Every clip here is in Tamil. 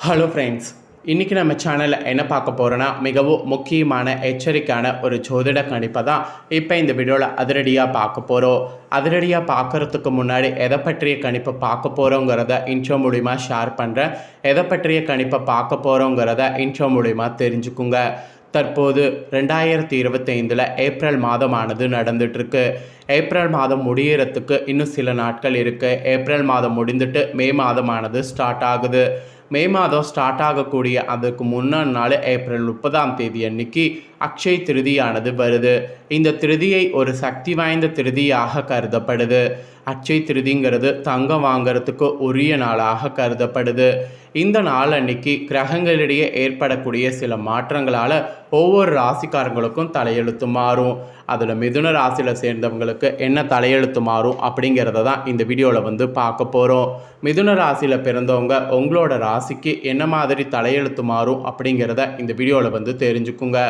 ஹலோ ஃப்ரெண்ட்ஸ் இன்றைக்கி நம்ம சேனலில் என்ன பார்க்க போகிறோன்னா மிகவும் முக்கியமான எச்சரிக்கையான ஒரு ஜோதிட கணிப்பை தான் இப்போ இந்த வீடியோவில் அதிரடியாக பார்க்க போகிறோம் அதிரடியாக பார்க்குறதுக்கு முன்னாடி எதை பற்றிய கணிப்பை பார்க்க போகிறோங்கிறத இன்ட்ரோ மூலிமா ஷேர் பண்ணுறேன் எதை பற்றிய கணிப்பை பார்க்க போகிறோங்கிறத இன்ட்ரோ மூலிமா தெரிஞ்சுக்குங்க. தற்போது ரெண்டாயிரத்தி இருபத்தைந்தில் ஏப்ரல் மாதமானது நடந்துட்டுருக்கு. ஏப்ரல் மாதம் முடியறதுக்கு இன்னும் சில நாட்கள் இருக்குது ஏப்ரல் மாதம் முடிந்துட்டு மே மாதமானது ஸ்டார்ட் ஆகுது. மே மாதம் ஸ்டார்ட் ஆகக்கூடிய அதுக்கு முன்னாள் நாள் ஏப்ரல் முப்பதாம் தேதி அன்னைக்கு அக்ஷய் திருதியானது வருது. இந்த திருதியை ஒரு சக்தி வாய்ந்த திருதியாக கருதப்படுது. அக்ஷய் திருதிங்கிறது தங்கம் வாங்கிறதுக்கு உரிய நாளாக கருதப்படுது. இந்த நாள் அன்னைக்கு கிரகங்களிடையே ஏற்படக்கூடிய சில மாற்றங்களால் ஒவ்வொரு ராசிக்காரங்களுக்கும் தலையெழுத்து மாறும். அதில் மிதுன ராசியில் சேர்ந்தவங்களுக்கு என்ன தலையெழுத்து மாறும் அப்படிங்கிறத தான் இந்த வீடியோவில் வந்து பார்க்க போகிறோம் மிதுன ராசியில் பிறந்தவங்க உங்களோட ராசிக்கு என்ன மாதிரி தலையெழுத்து மாறும் அப்படிங்கிறத இந்த வீடியோவில் வந்து தெரிஞ்சுக்குங்க.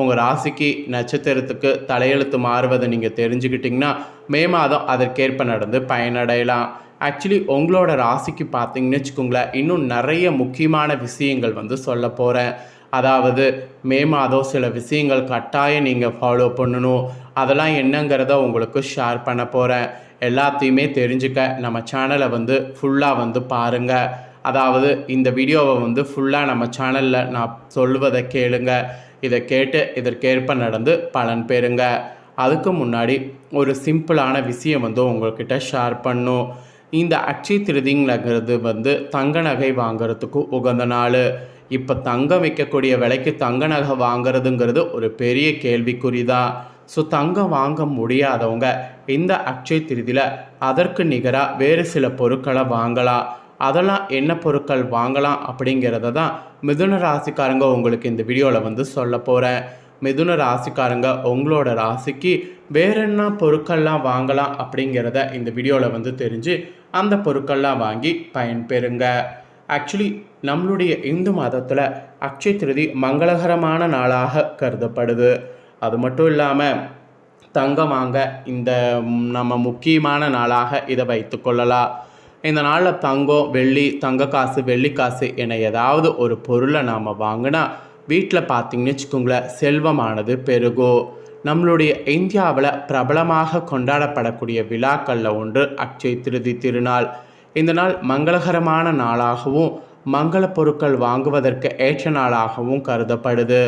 உங்கள் ராசிக்கு நட்சத்திரத்துக்கு தலையெழுத்து மாறுவதை நீங்கள் தெரிஞ்சுக்கிட்டிங்கன்னா மே மாதம் அதற்கேற்ப நடந்து பயனடையலாம். ஆக்சுவலி உங்களோட ராசிக்கு பார்த்தீங்கன்னு வச்சுக்கோங்களேன் இன்னும் நிறைய முக்கியமான விஷயங்கள் வந்து சொல்ல போகிறேன் அதாவது மே மாதம் சில விஷயங்கள் கட்டாயம் நீங்கள் ஃபாலோ பண்ணணும். அதெல்லாம் என்னங்கிறத உங்களுக்கு ஷேர் பண்ண போகிறேன் எல்லாத்தையுமே தெரிஞ்சுக்க நம்ம சேனலை வந்து ஃபுல்லாக வந்து பாருங்கள் அதாவது இந்த வீடியோவை வந்து ஃபுல்லாக நம்ம சேனலில் நான் சொல்லுவதை கேளுங்கள் இதை கேட்டு இதற்கேற்ப நடந்து பலன் பெறுங்க. அதுக்கு முன்னாடி ஒரு சிம்பிளான விஷயம் வந்து உங்கள்கிட்ட ஷேர் பண்ணும். இந்த அக்ஷய திருதிங்கிறது வந்து தங்க நகை வாங்குறதுக்கு உகந்த நாள். இப்போ தங்கம் விற்கக்கூடிய விலைக்கு தங்க நகை வாங்குறதுங்கிறது ஒரு பெரிய கேள்விக்குறி தான் ஸோ தங்கம் வாங்க முடியாதவங்க இந்த அக்ஷய திருதியில் அதற்கு நிகராக வேறு சில பொருட்களை வாங்கலாம். அதெல்லாம் என்ன பொருட்கள் வாங்கலாம் அப்படிங்கிறத தான் மிதுன ராசிக்காரங்க உங்களுக்கு இந்த வீடியோவில் வந்து சொல்ல போகிறேன் மிதுன ராசிக்காரங்க உங்களோட ராசிக்கு வேற என்ன பொருட்கள்லாம் வாங்கலாம் அப்படிங்கிறத இந்த வீடியோவில் வந்து தெரிஞ்சு அந்த பொருட்கள்லாம் வாங்கி பயன்பெறுங்க. ஆக்சுவலி நம்மளுடைய இந்து மதத்தில் அக்ஷய திருதி மங்களகரமான நாளாக கருதப்படுது. அது மட்டும் இல்லாமல் தங்கம் வாங்க இந்த நம்ம முக்கியமான நாளாக இதை வைத்துக்கொள்ளலாம் இந்த நாளில் தங்கம் வெள்ளி தங்க காசு வெள்ளி காசு என ஏதாவது ஒரு பொருளை நாம் வாங்கினா வீட்டில் பார்த்தீங்கன்னு வச்சுக்கோங்களேன் செல்வமானது பெருகும் நம்மளுடைய இந்தியாவில் பிரபலமாக கொண்டாடப்படக்கூடிய விழாக்களில் ஒன்று அக்ஷய திருதி திருநாள். இந்த நாள் மங்களகரமான நாளாகவும் மங்கள பொருட்கள் வாங்குவதற்கு ஏற்ற நாளாகவும் கருதப்படுது.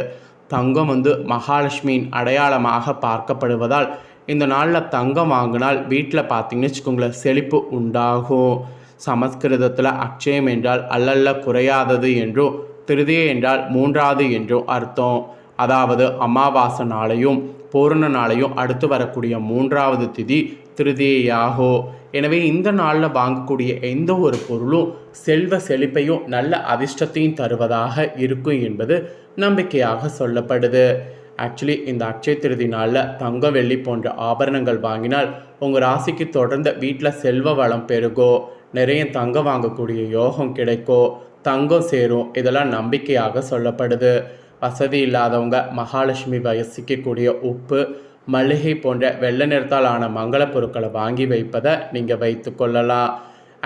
தங்கம் வந்து மகாலட்சுமியின் அடையாளமாக பார்க்கப்படுவதால் இந்த நாளில் தங்கம் வாங்கினால் வீட்டில் பார்த்தீங்கன்னு வச்சுக்கோங்களேன் செழிப்பு உண்டாகும். சமஸ்கிருதத்தில் அக்ஷயம் என்றால் அல்லல்ல குறையாதது என்றும் திருதியை என்றால் மூன்றாவது என்றும் அர்த்தம். அதாவது அமாவாசை நாளையும் பூரண நாளையும் அடுத்து வரக்கூடிய மூன்றாவது திதி திருதியாகோ எனவே இந்த நாளில் வாங்கக்கூடிய எந்த ஒரு பொருளும் செல்வ செழிப்பையும் நல்ல அதிர்ஷ்டத்தையும் தருவதாக இருக்கும் என்பது நம்பிக்கையாக சொல்லப்படுது. ஆக்சுவலி இந்த அக்ஷய திருதி நாளில் தங்க வெள்ளி போன்ற ஆபரணங்கள் வாங்கினால் உங்கள் ராசிக்கு தொடர்ந்து வீட்டில் செல்வ வளம் பெருகோ நிறைய தங்கம் வாங்கக்கூடிய யோகம் கிடைக்கோ தங்கம் சேரும் இதெல்லாம் நம்பிக்கையாக சொல்லப்படுது. வசதி இல்லாதவங்க மகாலட்சுமி வயசிக்கக்கூடிய உப்பு மளிகை போன்ற வெள்ளை நிறத்தால் ஆன மங்கள பொருட்களை வாங்கி வைப்பதை நீங்கள் வைத்து கொள்ளலாம்.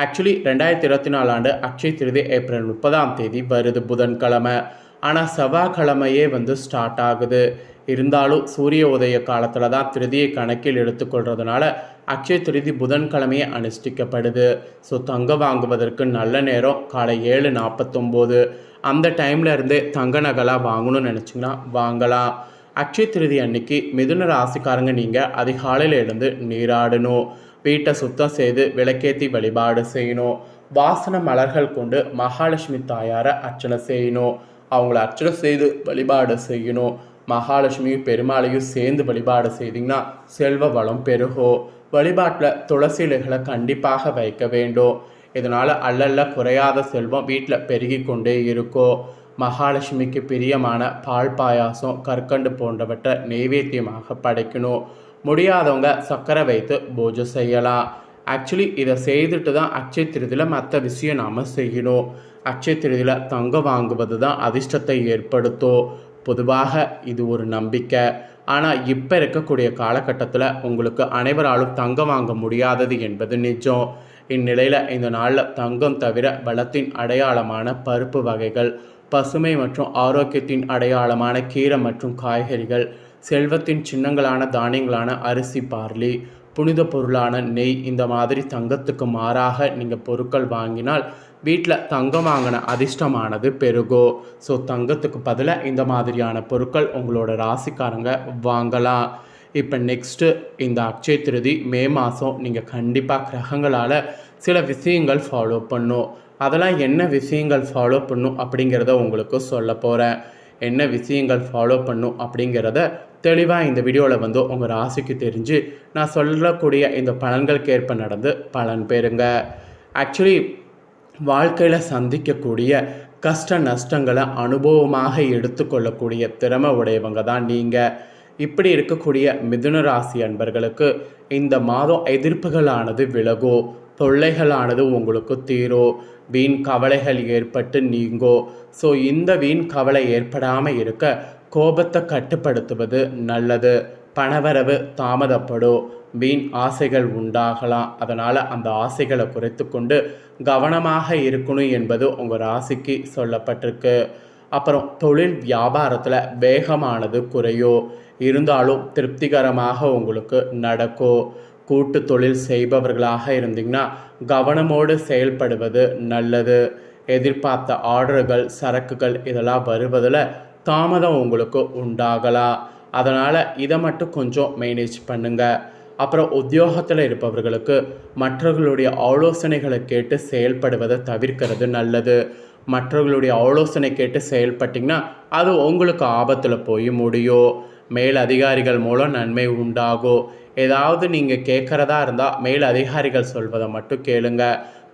ஆக்சுவலி ரெண்டாயிரத்தி இருபத்தி நாலு ஆண்டு அக்ஷய திருதி ஏப்ரல் முப்பதாம் தேதி வருது புதன்கிழமை. ஆனால் செவ்வாய்க்கிழமையே வந்து ஸ்டார்ட் ஆகுது. இருந்தாலும் சூரிய உதய காலத்தில் தான் திருதியை கணக்கில் எடுத்துக்கொள்றதுனால அக்ஷய திருதி புதன்கிழமையே அனுஷ்டிக்கப்படுது. ஸோ தங்கம் வாங்குவதற்கு நல்ல நேரம் காலை ஏழு நாற்பத்தொம்போது அந்த டைமில் இருந்தே தங்க நகலாக வாங்கணும்னு நினச்சிங்கன்னா வாங்கலாம். அக்ஷய திருதி அன்னைக்கு மிதுன ராசிக்காரங்க நீங்கள் அதிகாலையில் இருந்து நீராடணும். வீட்டை சுத்தம் செய்து விளக்கேற்றி வழிபாடு செய்யணும். வாசன மலர்கள் கொண்டு மகாலட்சுமி தாயாரை அர்ச்சனை செய்யணும். அவங்கள அர்ச்சனை செய்து வழிபாடு செய்யணும். மகாலட்சுமியும் பெருமாளையும் சேர்ந்து வழிபாடு செய்தீங்கன்னா செல்வ வளம் பெருகும் வழிபாட்டில் துளசி இலைகளை கண்டிப்பாக வைக்க வேண்டும். இதனால் அல்லல்ல குறையாத செல்வம் வீட்டில் பெருகி கொண்டே இருக்கும் மகாலட்சுமிக்கு பிரியமான பால் பாயாசம் கற்கண்டு போன்றவற்றை நெய்வேத்தியமாக படைக்கணும். முடியாதவங்க சர்க்கரை வைத்து பூஜை செய்யலாம். ஆக்சுவலி இதை செய்துட்டு தான் அக்ஷய திருதியில் மற்ற விஷயம் நாம் செய்யணும் அக்ஷய திருதியில் தங்கம் வாங்குவது தான் அதிர்ஷ்டத்தை ஏற்படுத்தும் பொதுவாக இது ஒரு நம்பிக்கை. ஆனால் இப்போ இருக்கக்கூடிய காலகட்டத்தில் உங்களுக்கு அனைவராலும் தங்கம் வாங்க முடியாதது என்பது நிஜம். இந்நிலையில் இந்த நாளில் தங்கம் தவிர பலத்தின் அடையாளமான பருப்பு வகைகள் பசுமை மற்றும் ஆரோக்கியத்தின் அடையாளமான கீரை மற்றும் காய்கறிகள் செல்வத்தின் சின்னங்களான தானியங்களான அரிசி பார்லி புனித பொருளான நெய் இந்த மாதிரி தங்கத்துக்கு மாறாக நீங்கள் பொருட்கள் வாங்கினால் வீட்டில் தங்கம் வாங்கின அதிர்ஷ்டமானது பெருகோ. ஸோ தங்கத்துக்கு பதிலாக இந்த மாதிரியான பொருட்கள் உங்களோட ராசிக்காரங்க வாங்கலாம். இப்போ நெக்ஸ்ட்டு இந்த அக்ஷய திருதி மே மாதம் நீங்கள் கண்டிப்பாக கிரகங்களால் சில விஷயங்கள் ஃபாலோ பண்ணும். அதெல்லாம் என்ன விஷயங்கள் ஃபாலோ பண்ணும் அப்படிங்கிறத உங்களுக்கு சொல்ல போகிறேன் என்ன விஷயங்கள் ஃபாலோ பண்ணும் அப்படிங்கிறத தெளிவாக இந்த வீடியோவில் வந்து உங்கள் ராசிக்கு தெரிஞ்சு நான் சொல்லக்கூடிய இந்த பலன்களுக்கு ஏற்ப நடந்து பலன் பெறுங்க ஆக்சுவலி வாழ்க்கையில் சந்திக்கக்கூடிய கஷ்ட நஷ்டங்களை அனுபவமாக எடுத்துக்கொள்ளக்கூடிய திறமை உடையவங்க தான் நீங்கள் இப்படி இருக்கக்கூடிய மிதுன ராசி அன்பர்களுக்கு இந்த மாதம் எதிர்ப்புகளானது விலகோ தொல்லைகளானது உங்களுக்கு தீரோ வீண் கவலைகள் ஏற்பட்டு நீங்கோ. ஸோ இந்த வீண் கவலை ஏற்படாமல் இருக்க கோபத்தை கட்டுப்படுத்துவது நல்லது. பணவரவு தாமதப்படும் வீண் ஆசைகள் உண்டாகலாம். அதனால் அந்த ஆசைகளை குறைத்து கொண்டு கவனமாக இருக்கணும் என்பது உங்கள் ராசிக்கு சொல்லப்பட்டிருக்கு. அப்புறம் தொழில் வியாபாரத்தில் வேகமானது குறையோ. இருந்தாலும் திருப்திகரமாக உங்களுக்கு நடக்கும் கூட்டு தொழில் செய்பவர்களாக இருந்தீங்கன்னா கவனமோடு செயல்படுவது நல்லது. எதிர்பார்த்த ஆர்டர்கள் சரக்குகள் இதெல்லாம் வருவதில் தாமதம் உங்களுக்கு உண்டாகலாம் அதனால் இதை மட்டும் கொஞ்சம் மேனேஜ் பண்ணுங்கள் அப்புறம் உத்தியோகத்தில் இருப்பவர்களுக்கு மற்றவர்களுடைய ஆலோசனைகளை கேட்டு செயல்படுவதை தவிர்க்கிறது நல்லது. மற்றவர்களுடைய ஆலோசனை கேட்டு செயல்பட்டிங்கன்னா அது உங்களுக்கு ஆபத்தில் போய் முடியும் மேல் அதிகாரிகள் மூலம் நன்மை உண்டாகும் ஏதாவது நீங்கள் கேட்குறதா இருந்தால் மேல் அதிகாரிகள் சொல்வதை மட்டும் கேளுங்க.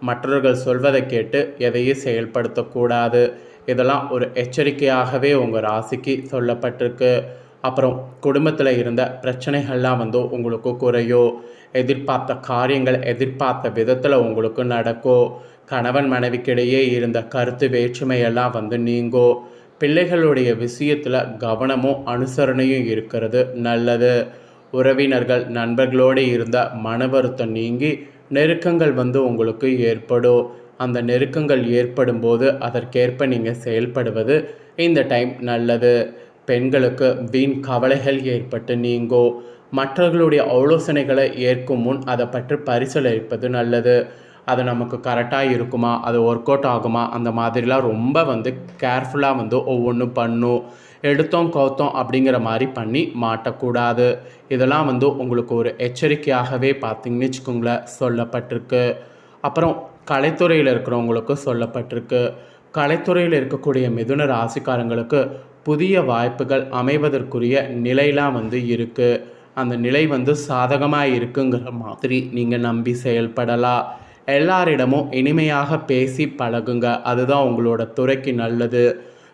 மற்றவர்கள் சொல்வதை கேட்டு எதையும் செயல்படுத்தக்கூடாது. இதெல்லாம் ஒரு எச்சரிக்கையாகவே உங்கள் ராசிக்கு சொல்லப்பட்டிருக்கு. அப்புறம் குடும்பத்தில் இருந்த பிரச்சனைகள்லாம் வந்து உங்களுக்கு குறையோ எதிர்பார்த்த காரியங்கள் எதிர்பார்த்த விதத்தில் உங்களுக்கு நடக்கும் கணவன் மனைவிக்கிடையே இருந்த கருத்து வேற்றுமையெல்லாம் வந்து நீங்கோ பிள்ளைகளுடைய விஷயத்தில் கவனமும் அனுசரணையும் இருக்கிறது நல்லது. உறவினர்கள் நண்பர்களோடு இருந்த மன வருத்தம் நீங்கி நெருக்கங்கள் வந்து உங்களுக்கு ஏற்படும். அந்த நெருக்கங்கள் ஏற்படும் போது அதற்கேற்ப நீங்கள் செயல்படுவது இந்த டைம் நல்லது. பெண்களுக்கு வீண் கவலைகள் ஏற்பட்டு நீங்கோ மற்றவர்களுடைய ஆலோசனைகளை ஏற்கும் முன் அதை பற்றி பரிசீலிப்பது நல்லது. அது நமக்கு கரெக்டாக இருக்குமா? அது ஒர்க் அவுட் ஆகுமா? அந்த மாதிரிலாம் ரொம்ப வந்து கேர்ஃபுல்லாக வந்து ஒவ்வொன்றும் பண்ணும். எடுத்தோம் கோத்தோம் அப்படிங்கிற மாதிரி பண்ணி மாட்டக்கூடாது. இதெல்லாம் வந்து உங்களுக்கு ஒரு எச்சரிக்கையாகவே பார்த்திங்கன்னு வச்சுக்கோங்களேன் சொல்லப்பட்டிருக்கு. அப்புறம் கலைத்துறையில் இருக்கிறவங்களுக்கு சொல்லப்பட்டிருக்கு. கலைத்துறையில் இருக்கக்கூடிய மிதுன ராசிக்காரங்களுக்கு புதிய வாய்ப்புகள் அமைவதற்குரிய நிலையெலாம் வந்து இருக்குது அந்த நிலை வந்து சாதகமாக இருக்குங்கிற மாதிரி நீங்கள் நம்பி செயல்படலாம். எல்லாரிடமும் இனிமையாக பேசி பழகுங்க. அதுதான் உங்களோட துறைக்கு நல்லது.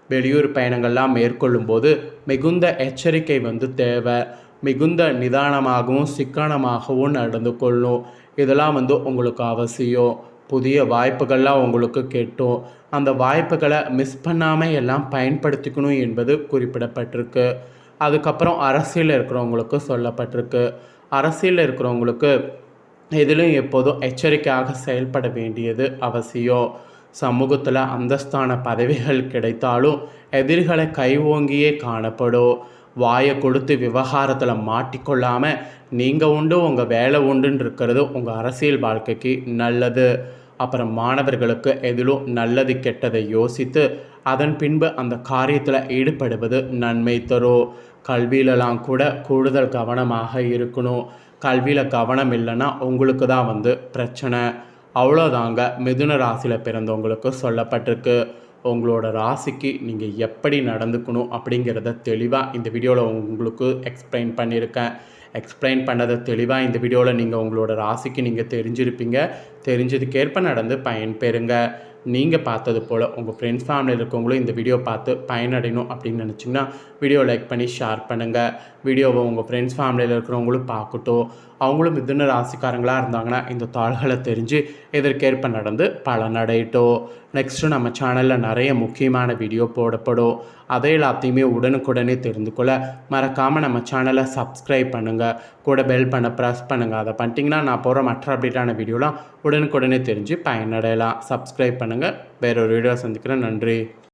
வெளியூர் பயணங்கள்லாம் மேற்கொள்ளும்போது மிகுந்த எச்சரிக்கை வந்து தேவை. மிகுந்த நிதானமாகவும் சிக்கனமாகவும் நடந்து கொள்ளும். இதெல்லாம் வந்து உங்களுக்கு அவசியம். புதிய வாய்ப்புகள்லாம் உங்களுக்கு கெட்டும். அந்த வாய்ப்புகளை மிஸ் பண்ணாமல் எல்லாம் பயன்படுத்திக்கணும் என்பது குறிப்பிடப்பட்டிருக்கு. அதுக்கப்புறம் அரசியலில் இருக்கிறவங்களுக்கு சொல்லப்பட்டிருக்கு. அரசியலில் இருக்கிறவங்களுக்கு இதிலும் எப்போதும் எச்சரிக்கையாக செயல்பட வேண்டியது அவசியம். சமூகத்தில் அந்தஸ்தான பதவிகள் கிடைத்தாலும் எதிர்களை கைவோங்கியே காணப்படும். வாயை கொடுத்து விவகாரத்தில் மாட்டிக்கொள்ளாமல் நீங்கள் உண்டு உங்கள் வேலை உண்டுன்னு இருக்கிறது உங்கள் அரசியல் வாழ்க்கைக்கு நல்லது. அப்புறம் மாணவர்களுக்கு எதிலும் நல்லது கெட்டதை யோசித்து அதன் பின்பு அந்த காரியத்தில் ஈடுபடுவது நன்மை தரும் கல்வியிலலாம் கூட கூடுதல் கவனமாக இருக்கணும். கல்வியில் கவனம் இல்லைன்னா உங்களுக்கு தான் வந்து பிரச்சனை. அவ்வளோதாங்க மிதுன ராசியில் பிறந்தவங்களுக்கு சொல்லப்பட்டிருக்கு. உங்களோட ராசிக்கு நீங்கள் எப்படி நடந்துக்கணும் அப்படிங்கிறத தெளிவாக இந்த வீடியோவில் உங்களுக்கு எக்ஸ்பிளைன் பண்ணியிருக்கேன். எக்ஸ்பிளைன் பண்ணதை தெளிவாக இந்த வீடியோவில் நீங்கள் உங்களோட ராசிக்கு நீங்கள் தெரிஞ்சிருப்பீங்க. தெரிஞ்சதுக்கேற்ப நடந்து பயன்பெறுங்க. நீங்கள் பார்த்தது போல் உங்கள் ஃப்ரெண்ட்ஸ் ஃபேமிலியில் இருக்கவங்களும் இந்த வீடியோ பார்த்து பயனடையணும் அப்படின்னு நினச்சிங்கன்னா வீடியோ லைக் பண்ணி ஷேர் பண்ணுங்கள் வீடியோவை உங்கள் ஃப்ரெண்ட்ஸ் ஃபேமிலியில் இருக்கிறவங்களும் பார்க்கட்டும். அவங்களும் மிதுன ராசிக்காரங்களாக இருந்தாங்கன்னா இந்த தாள்களை தெரிஞ்சு எதற்கேற்ப நடந்து பலனடையட்டும் நெக்ஸ்ட்டு நம்ம சேனலில் நிறைய முக்கியமான வீடியோ போடப்படும். அதை எல்லாத்தையுமே உடனுக்குடனே தெரிந்து கொள்ள மறக்காமல் நம்ம சேனலை சப்ஸ்கிரைப் பண்ணுங்கள் கூட பெல் பண்ண ப்ரெஸ் பண்ணுங்கள் அதை பண்ணிட்டீங்கன்னா நான் போகிற மற்ற அப்டேட்டான வீடியோலாம் உடனுக்குடனே தெரிஞ்சு பயனடையலாம். சப்ஸ்கிரைப் பண்ணுங்கள் வேற ஒரு வீடியோ சந்திக்கிறேன். நன்றி.